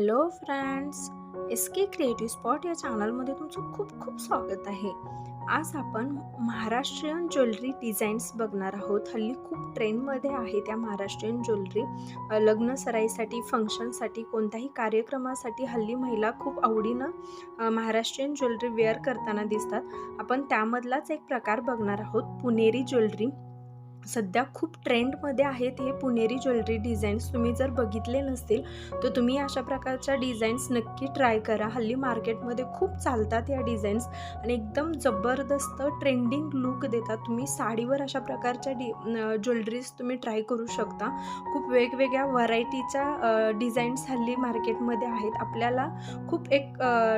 Hello friends S K creative spot या चॅनलमध्ये तुमचं खूप खूप स्वागत आहे. आज आपण महाराष्ट्रीयन ज्वेलरी डिझाईन्स बघणार आहोत. हल्ली खूप ट्रेंडमध्ये आहे त्या महाराष्ट्रीयन ज्वेलरी. लग्न सराईसाठी फंक्शनसाठी कोणत्याही कार्यक्रमासाठी हल्ली महिला खूप आवडीनं महाराष्ट्रीयन ज्वेलरी वेअर करताना दिसतात. आपण त्यामधलाच एक प्रकार बघणार आहोत. पुणेरी ज्वेलरी. सध्या खूप ट्रेंडमध्ये आहेत हे पुणेरी ज्वेलरी डिझाईन्स. तुम्ही जर बघितले नसतील तर तुम्ही अशा प्रकारच्या डिझाईन्स नक्की ट्राय करा. हल्ली मार्केटमध्ये खूप चालतात या डिझाईन्स आणि एकदम जबरदस्त ट्रेंडिंग लुक देतात. तुम्ही साडीवर अशा प्रकारच्या डि ज्वेलरीज तुम्ही ट्राय करू शकता. खूप वेगवेगळ्या व्हरायटीच्या डिझाईन्स हल्ली मार्केटमध्ये आहेत. आपल्याला खूप एक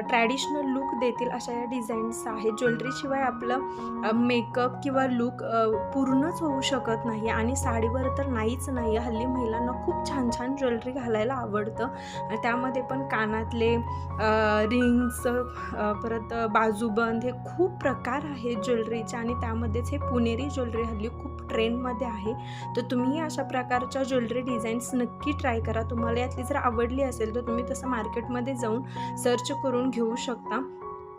ट्रॅडिशनल लुक देतील अशा या डिझाईन्स आहेत. ज्वेलरीशिवाय आपलं मेकअप किंवा लुक पूर्णच होऊ शकतो शकत नाही आणि साडीवर तर नाहीच नाही. हल्ली महिलांना खूप छान छान ज्वेलरी घालायला आवडतं. त्यामध्ये पण कानातले रिंग्स परत बाजूबंद हे खूप प्रकार आहेत ज्वेलरीचे आणि त्यामध्येच हे पुणेरी ज्वेलरी हल्ली खूप ट्रेंडमध्ये आहे. तर तुम्ही अशा प्रकारच्या ज्वेलरी डिझाईन्स नक्की ट्राय करा. तुम्हाला यातली जर आवडली असेल तर तुम्ही तसं मार्केटमध्ये जाऊन सर्च करून घेऊ शकता.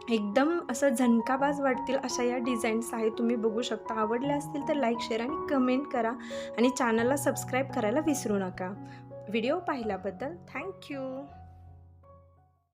एकदम असं झणकाबाज वाटतील अशा या डिझाईन्स आहेत. तुम्ही बघू शकता. आवडल्या असतील तर लाईक शेअर आणि कमेंट करा. आणि चॅनलला सबस्क्राईब करायला विसरू नका. व्हिडिओ पाहिल्याबद्दल थँक्यू